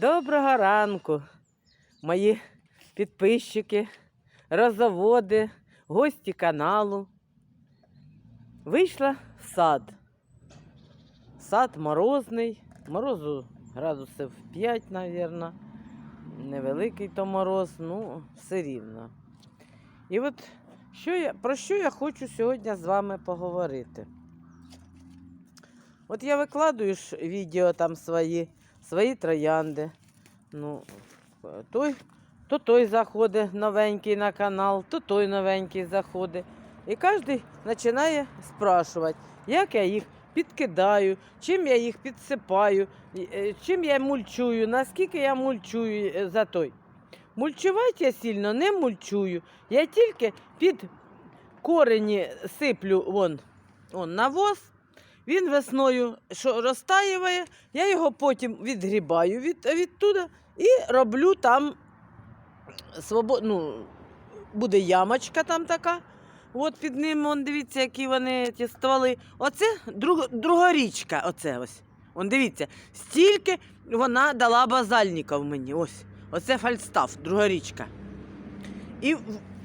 Доброго ранку, мої підписчики, розоводи, гості каналу. Вийшла в сад. Сад морозний, морозу градусів 5, мабуть. Невеликий то мороз, ну, все рівно. І от що я, про що я хочу сьогодні з вами поговорити. От я викладую ж відео там свої, свої троянди. Ну, той, то той заходить новенький на канал, то той новенький заходить. І кожен починає спрашувати, як я їх підкидаю, чим я їх підсипаю, е, чим я мульчую, наскільки я мульчую е, за той. Мульчувати я сильно не мульчую. Я тільки під корені сиплю вон, вон навоз. Він весною що розтаює, я його потім відгрібаю від, відтуда і роблю там свобод... ну, буде ямочка там така. От під ним, вон, дивіться, які вони ті стволи. Оце друг, друга річка. Оце ось. Вон, дивіться, стільки вона дала базальників мені. Ось. Оце фальстаф, друга річка. І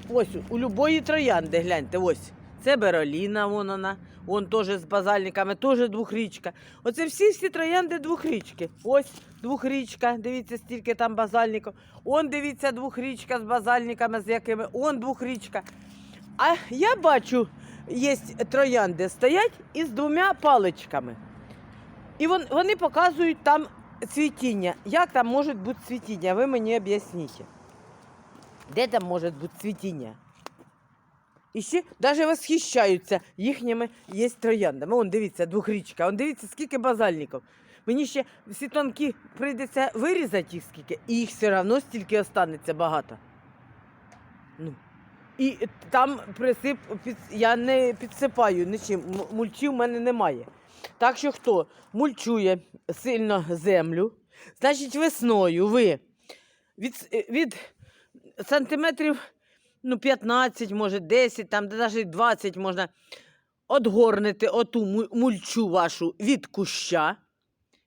ось у любої троянди, гляньте, ось. Це Бероліна, вон вона. Вон теж з базальниками, теж двохрічка. Оце всі всі троянди двохрічки. Ось двохрічка, дивіться, стільки там базальників. Он дивіться, двохрічка з базальниками, з якими. Он двохрічка. А я бачу, є троянди стоять із двома паличками. І вон, вони показують там цвітіння. Як там може бути цвітіння? Ви мені об'ясніть. Де там може бути цвітіння? І ще навіть восхищаються їхніми є трояндами. Вон дивіться, двохрічка, он дивіться, скільки базальників. Мені ще всі тонкі прийдеться вирізати їх скільки, і їх все одно стільки останеться багато. Ну. І там присип, під, я не підсипаю нічим, мульчі в мене немає. Так що хто мульчує сильно землю, значить весною ви від, від сантиметрів ну, 15, може 10, там де навіть 20 можна одгорнити оту мульчу вашу від куща,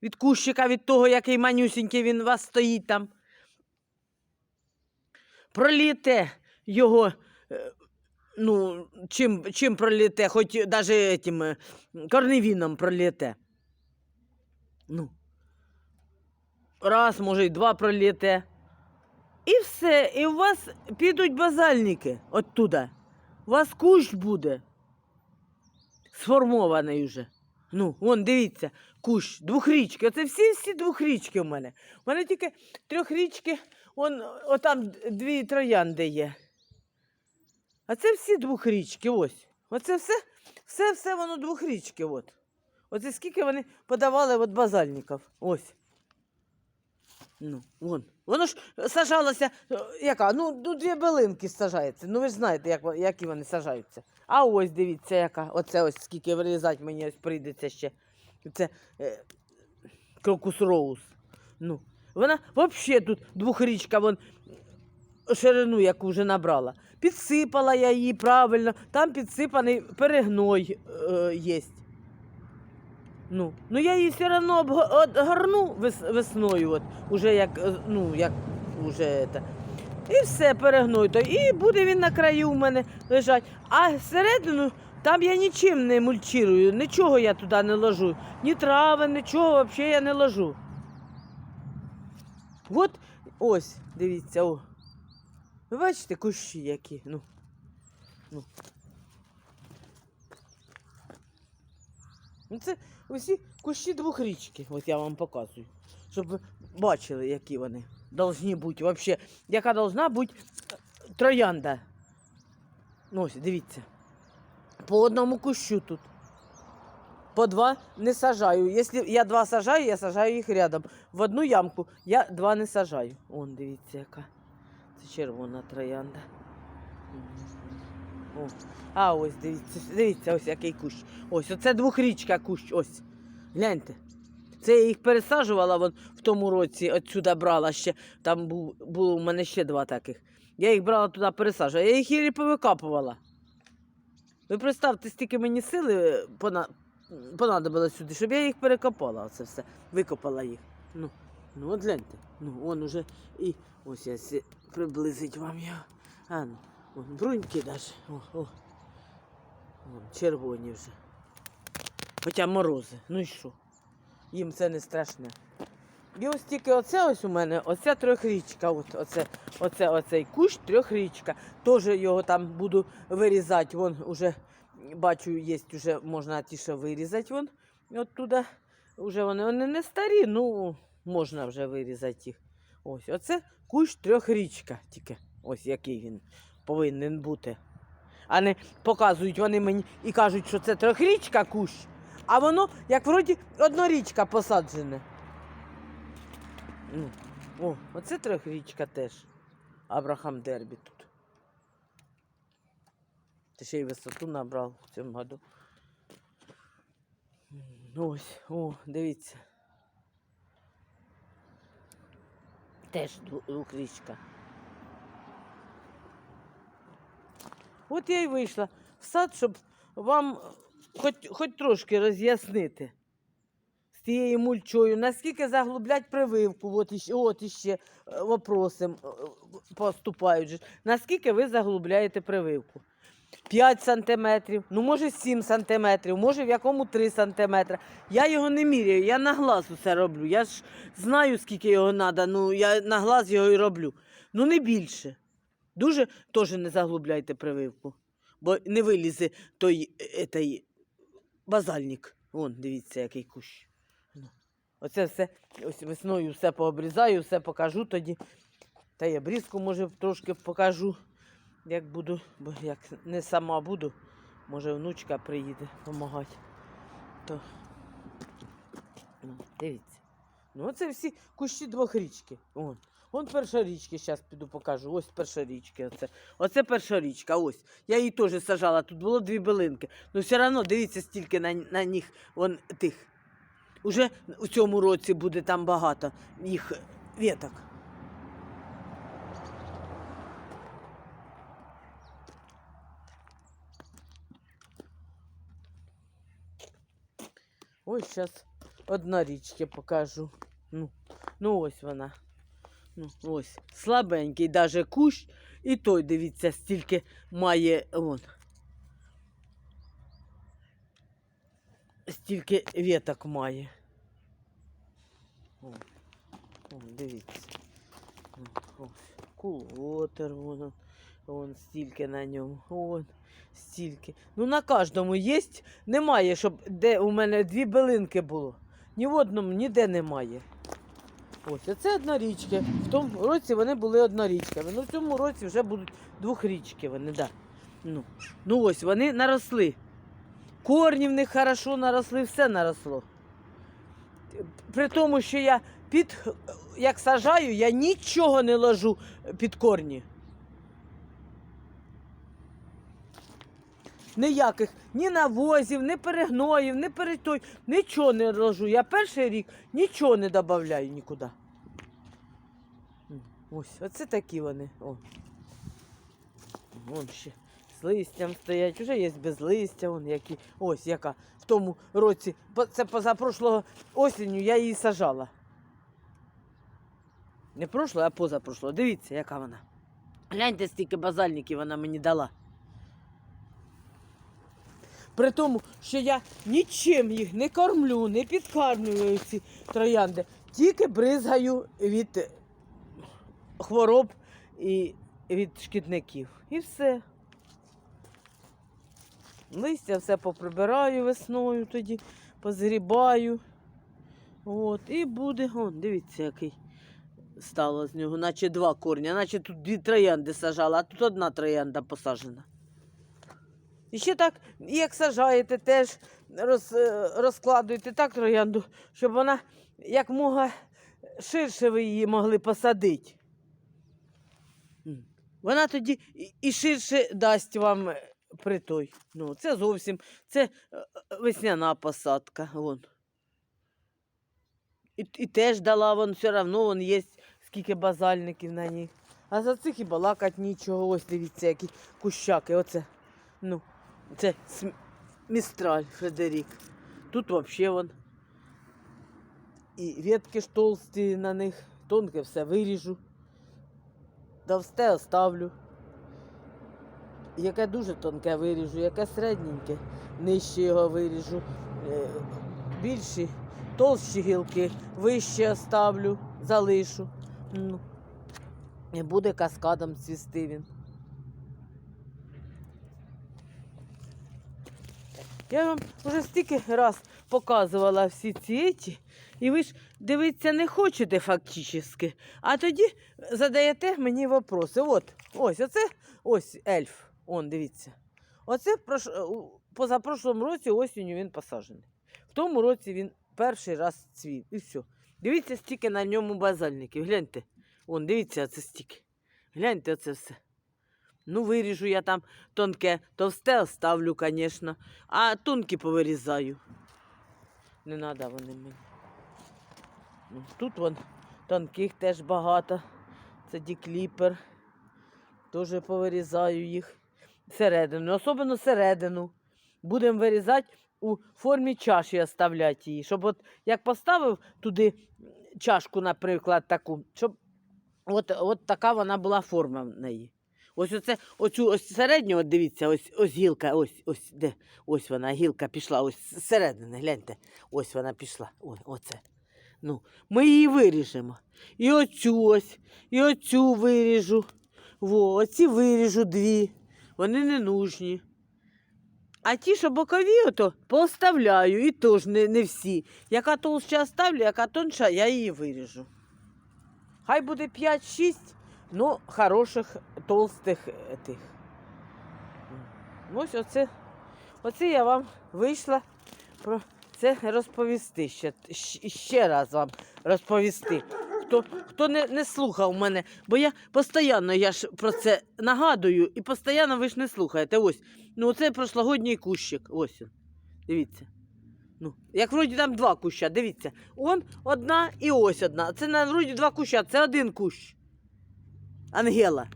від кущика, від того, який манюсінький він у вас стоїть там. Проліте його, е, ну, чим, чим проліте, хоч навіть е, корневіном проліте. Ну, раз, може, й два проліте. І все, і у вас підуть базальники оттуда. У вас кущ буде сформований вже. Ну, вон, дивіться, кущ, двохрічки. Оце всі всі двохрічки в мене. У мене тільки трьохрічки, вон, отам дві троянди є. А це всі двохрічки, ось. Оце все, все, все воно двохрічки. От. Оце скільки вони подавали от базальників. Ось. Ну, вон. Воно ж сажалося, е, яка? Ну, ну дві билинки сажається. Ну ви ж знаєте, як, які вони сажаються. А ось дивіться, яка. Оце ось скільки вирізати мені ось прийдеться ще. Це е, крокус роуз. Ну, вона взагалі тут двохрічка, вон ширину, яку вже набрала. Підсипала я її правильно, там підсипаний перегной е, є. Ну, ну я її все одно обгорну весною, от, уже як, е, ну, як уже це. І все перегной то. І буде він на краю у мене лежать. А всередину там я нічим не мульчирую, нічого я туди не ложу. Ні трави, нічого взагалі я не ложу. От ось, дивіться, о. Ви бачите кущі які? Ну. ну. Ну, це усі кущі двохрічки, от я вам показую. Щоб ви бачили, які вони должні бути. Вообще, яка должна бути е, троянда. Ну, ось, дивіться. По одному кущу тут. По два не сажаю. Якщо я два сажаю, я сажаю їх рядом. В одну ямку я два не сажаю. Вон, дивіться, яка. Це червона троянда. О. А ось дивіться, дивіться, ось який кущ. Ось, оце двохрічка кущ. Ось. Гляньте. Це я їх пересаджувала вон в тому році, отсюди брала ще. Там був, було у мене ще два таких. Я їх брала туди пересаджувала. Я їх її повикапувала. Ви представте, стільки мені сили понадобилось сюди, щоб я їх перекопала. Оце все. Викопала їх. Ну, Ну, от гляньте. Ну, он уже і ось я сі- приблизить вам його. А ну, вон бруньки даже. О, о. Вон, червоні вже. Хоча морози. Ну і що? Їм це не страшне. І ось тільки оце ось у мене, оця трьохрічка. От, оце, оце, оцей кущ трьохрічка. Теж його там буду вирізати. Вон уже бачу, є вже можна ті, що вирізати. Вон оттуда. Уже вони, вони не старі, ну можна вже вирізати їх. Ось, оце кущ трьохрічка тільки. Ось який він повинен бути. А не показують вони мені і кажуть, що це трьохрічка кущ, а воно як вроді однорічка посаджене. Ну, о, оце трьохрічка теж. Абрахам Дербі тут. Ти ще й висоту набрав в цьому году. Ось, о, дивіться. Теж двохрічка. От я й вийшла в сад, щоб вам хоч, хоч трошки роз'яснити з тією мульчою, наскільки заглублять прививку, от іще, от іще е, вопроси е, поступають. Наскільки ви заглубляєте прививку? 5 сантиметрів, ну може 7 сантиметрів, може в якому 3 сантиметри. Я його не міряю, я на глаз усе роблю. Я ж знаю, скільки його треба, ну я на глаз його і роблю. Ну не більше. Дуже теж не заглубляйте прививку, бо не вилізе той е, той, базальник. Вон, дивіться, який кущ. Ну, Оце все ось весною все пообрізаю, все покажу тоді. Та й обрізку, може, трошки покажу, як буду, бо як не сама буду, може внучка приїде допомагати. То ну, дивіться. Ну, оце всі кущі двохрічки. Вон. Вон перша річка, зараз піду покажу. Ось перша річка. Оце. оце перша річка, ось. Я її теж сажала, тут було дві билинки. Ну все одно дивіться, стільки на, на них вон тих. Уже у цьому році буде там багато їх веток. Ось зараз одна річка покажу. Ну, ну ось вона. Ну, ось. Слабенький даже кущ. І той, дивіться, стільки має вон. Стільки веток має. О, о, дивіться. Ось. Кулотер, вон, вон стільки на ньому. Вон, стільки. Ну на кожному є. Немає, щоб де у мене дві билинки було. Ні в одному, ніде немає. Ось, оце однорічки. В тому році вони були однорічками. Ну в цьому році вже будуть двохрічки вони, да. Ну, ну ось вони наросли. Корні в них хорошо наросли, все наросло. При тому, що я під, як сажаю, я нічого не ложу під корні. Ніяких ні навозів, ні перегноїв, ні перетой, нічого не ложу. Я перший рік нічого не додаю нікуди. Ось, оце такі вони. О. Вон ще з листям стоять, вже є без листя, вон які. Ось яка. В тому році, це позапрошлого осінню я її сажала. Не прошлого, а позапрошлого. Дивіться, яка вона. Гляньте, стільки базальників вона мені дала. При тому, що я нічим їх не кормлю, не підкармлюю ці троянди, тільки бризгаю від хвороб і від шкідників. І все. Листя все поприбираю весною тоді, позгрібаю. От, і буде, о, дивіться, який стало з нього, наче два корня, наче тут дві троянди сажала, а тут одна троянда посаджена. І ще так, як сажаєте, теж роз, е, розкладуєте так троянду, щоб вона як мога ширше ви її могли посадити. Вона тоді і- і ширше дасть вам е, притой. Ну, це зовсім це е, е, весняна посадка. Вон. І, і теж дала вон все одно вон є скільки базальників на ній. А за цих і балакать нічого. Ось дивіться, які кущаки. Оце. Ну, це містраль Фредерік. Тут взагалі вон. і ветки ж толсті на них, тонке все виріжу, товсте оставлю. Яке дуже тонке виріжу, яке середненьке, нижче його виріжу. Е, Більші, товщі гілки, вище оставлю, залишу. Ну, і буде каскадом цвісти він. Я вам вже стільки раз показувала всі ці еті, і ви ж дивитися не хочете фактично, а тоді задаєте мені вопроси. От, ось, оце ось ельф. Он, дивіться. Оце прош... позапрошлому році осінню він посаджений. В тому році він перший раз цвів. І все. Дивіться, стільки на ньому базальників. Гляньте. Он, дивіться, це стільки. Гляньте оце все. Ну, виріжу я там тонке, товсте оставлю, звісно, а тонкі повирізаю. Не треба вони мені. Ну, тут вон тонких теж багато. Це дікліпер. Теж повирізаю їх. Середину, особливо середину. Будемо вирізати у формі чаші оставляти її. Щоб от як поставив туди чашку, наприклад, таку, щоб от, от така вона була форма в неї. Ось оце, оцю ось середню, от дивіться, ось, ось гілка, ось, ось, де, ось вона, гілка пішла, ось зсередини, гляньте, ось вона пішла. Ой, оце. Ну, ми її виріжемо. І оцю ось, і оцю виріжу. Во, оці виріжу дві. Вони не нужні. А ті, що бокові, ото поставляю, і теж не, не всі. Яка толща ставлю, яка тонша, я її виріжу. Хай буде 5-6, ну, хороших, толстих е, тих. Ось оце, оце я вам вийшла про це розповісти. Ще, ще раз вам розповісти. Хто, хто не, не слухав мене, бо я постійно я ж про це нагадую, і постійно ви ж не слухаєте. Ось, ну це прошлогодній кущик. Ось він. Дивіться. Ну, як вроді там два куща, дивіться. Он одна і ось одна. Це вроді два куща, це один кущ. Ангела.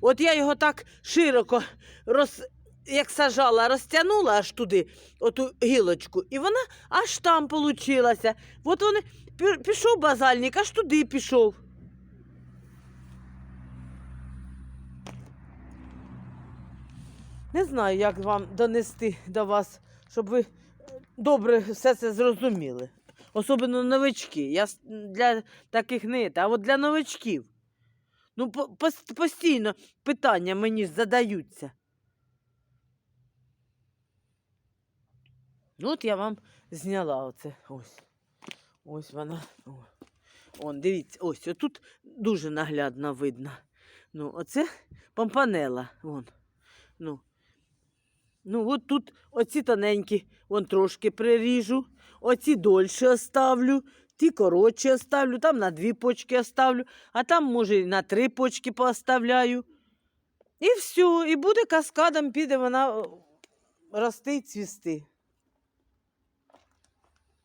От я його так широко роз, як сажала, розтягнула аж туди, оту гілочку, і вона аж там получилася. От вони пішов базальник, аж туди пішов. Не знаю, як вам донести до вас, щоб ви добре все це зрозуміли. Особливо новички. Я для таких не, а от для новичків. Ну, постійно питання мені ж задаються. Ну, от я вам зняла оце. Ось. Ось вона. О. Он, дивіться, ось тут дуже наглядно видно. Ну, оце помпанела. Вон. Ну. Ну, от тут оці тоненькі, вон трошки приріжу, оці дольше оставлю, ті коротше оставлю, там на дві почки оставлю, а там, може, і на три почки пооставляю. І все, і буде каскадом, піде вона рости і цвісти.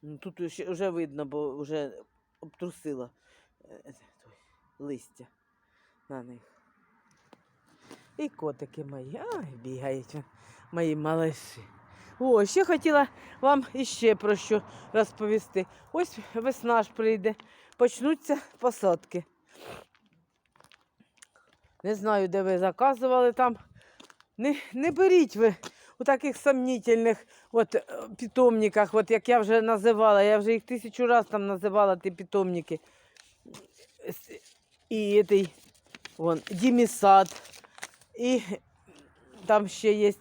Ну, Тут вже видно, бо вже обтрусила е, листя на них. І котики мої, ай, бігають мої малиші. О, ще хотіла вам іще про що розповісти. Ось весна ж прийде, почнуться посадки. Не знаю, де ви заказували там. Не, не беріть ви у таких сомнительних от, е, питомниках, от як я вже називала, я вже їх тисячу разів там називала ті питомники. І этой, Дімісад. І там ще є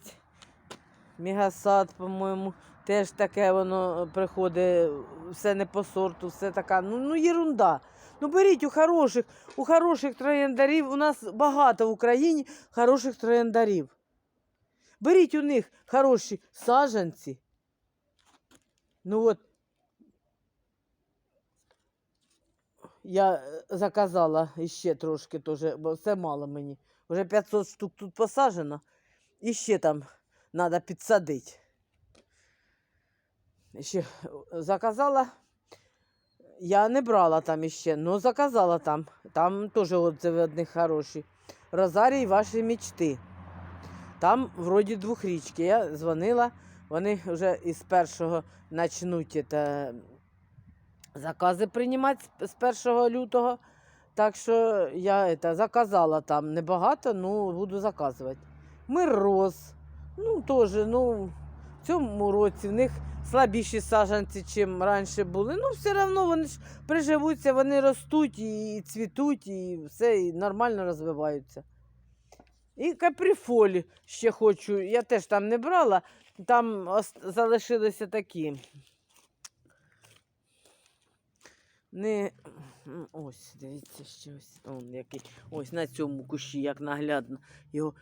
мегасад, по-моєму. Теж таке воно приходить, все не по сорту, все така, ну, ну єрунда. Ну беріть у хороших, у хороших трояндарів. У нас багато в Україні хороших трояндарів. Беріть у них хороші саджанці. Ну от я е, заказала іще трошки теж, бо все мало мені. Вже 500 штук тут посаджено. І ще там треба підсадити. Ще е, заказала. Я не брала там іще, але заказала там. Там теж отзиви одних хороші. Розарій ваші мечти. Там вроді двохрічки. Я дзвонила, вони вже із першого почнуть це, закази приймати з- з 1 лютого. Так що я это, заказала там небагато, ну буду заказувати. Мироз. Ну, теж, ну, в цьому році в них слабіші саджанці, чим раніше були. Ну, все одно вони ж приживуться, вони ростуть і, цвітуть, і все, і нормально розвиваються. І каприфолі ще хочу. Я теж там не брала, там залишилися такі. Не... Ось, дивіться, ще ось. Он який. Ось на цьому кущі, як наглядно. Його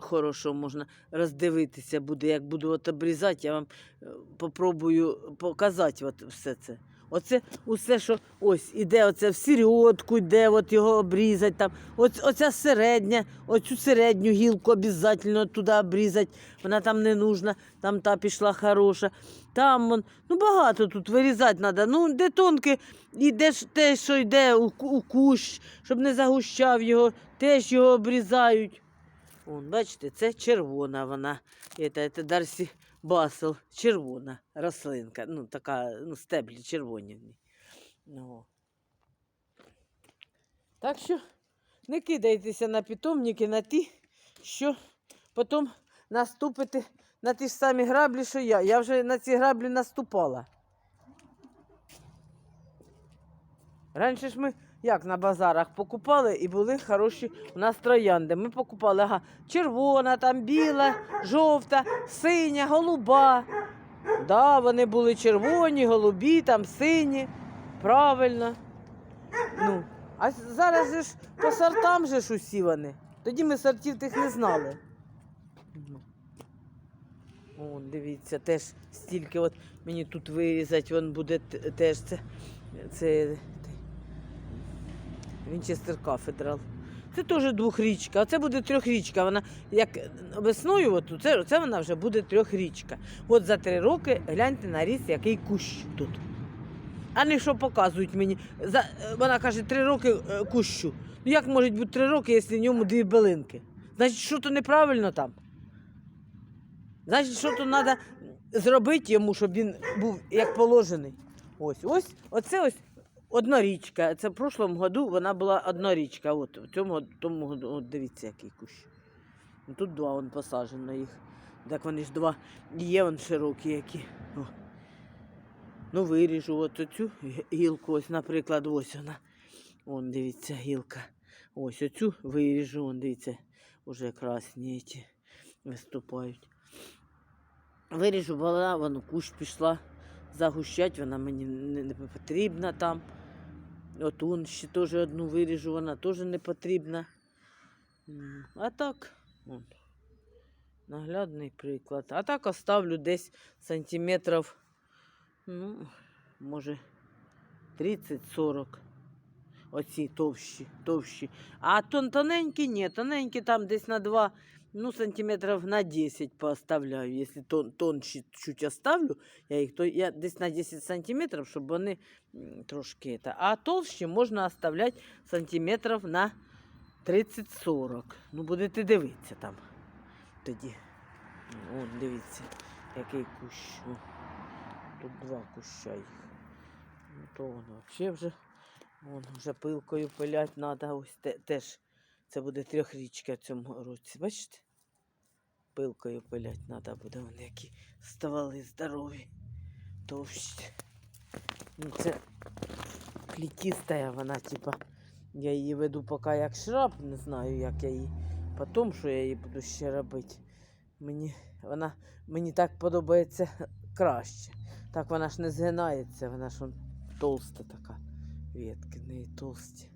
хорошо можна роздивитися буде. Як буду от обрізати, я вам е, попробую показати от все це. Оце усе, що ось іде оце в середку, йде, от його обрізати там. Оц, оця середня, оцю середню гілку обов'язково туди обрізати. Вона там не нужна, там та пішла хороша. Там вон, ну багато тут вирізати треба. Ну, де тонке, і де ж те, що йде у, у кущ, щоб не загущав його, теж його обрізають. Вон, бачите, це червона вона. Це, це Дарсі Басел, червона рослинка. Ну, така, ну, стеблі червоні. Ну. Так що не кидайтеся на питомники, на ті, що потім наступите на ті ж самі граблі, що я. Я вже на ці граблі наступала. Раніше ж ми як на базарах покупали і були хороші у нас троянди. Ми покупали ага, червона, там біла, жовта, синя, голуба. Да, вони були червоні, голубі, там сині. Правильно. Ну, а зараз же ж по сортам же ж усі вони. Тоді ми сортів тих не знали. Ну. О, дивіться, теж стільки от мені тут вирізати, він буде теж це. Це Вінчестер Кафедрал. Це теж двохрічка, а це буде трьохрічка. Вона як весною, от це, це вона вже буде трьохрічка. От за три роки гляньте на ріс, який кущ тут. А не що показують мені. За, вона каже, три роки е, кущу. Ну як можуть бути три роки, якщо в ньому дві билинки? Значить, що то неправильно там. Значить, що то треба зробити йому, щоб він був як положений. Ось, ось, оце ось однорічка. Це в прошлому году вона була однорічка. От в цьому тому году, от дивіться, який кущ. Ну, Тут два вон посаджено їх. Так вони ж два є вон широкі які. О. Ну, виріжу от оцю гілку, ось, наприклад, ось вона. Вон, дивіться, гілка. Ось оцю виріжу, вон, дивіться, уже красні ті виступають. Виріжу, вона, вон кущ пішла загущать, вона мені не, не потрібна там. От он ще теж одну виріжу, вона теж не потрібна. А так, от, наглядний приклад. А так оставлю десь сантиметрів, ну, може, 30-40. Оці товщі, товщі. А тон, тоненькі ні, тоненькі там десь на 2, ну, сантиметрів на 10 пооставляю. Якщо тон, тонші чуть оставлю, я їх то я десь на 10 сантиметрів, щоб вони трошки. Это. А толщі можна оставляти сантиметрів на 30-40. Ну, будете дивитися там тоді. О, дивіться, який кущ. Тут два куща їх. Ну, то воно взагалі вже, вже пилкою пилять треба. Ось те, теж це буде трьохрічка в цьому році. Бачите? Пилкою пилять треба буде, вони які ставали здорові, товщі. Ну, це плітістая вона, типа. Я її веду поки як шраб, не знаю, як я її. Потім, що я її буду ще робити. Мені, вона, мені так подобається краще. Так вона ж не згинається, вона ж он толста така. Ветки в неї толсті.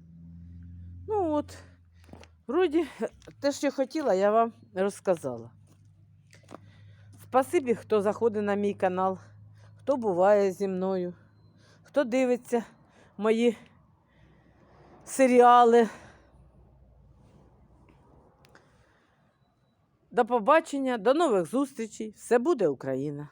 Ну от, вроді, те, що хотіла, я вам розказала. Спасибі, хто заходить на мій канал, хто буває зі мною, хто дивиться мої серіали. До побачення, до нових зустрічей. Все буде Україна!